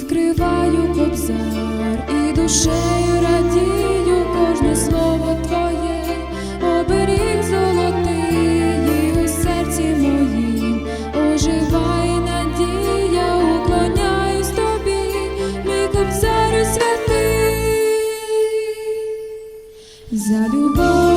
відкриваю кобзар і душею радію кожне слово твоє, оберіг золотий у серці моїм, оживай надія, уклоняюсь тобі, мій кобзарю святий за любов.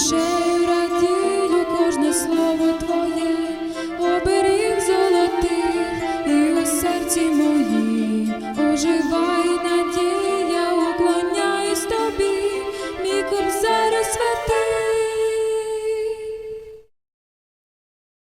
душею радію кожне слово твоє, оберіг золотий і у серці моїй оживай надія, уклоняюсь тобі, мій кобзар святий.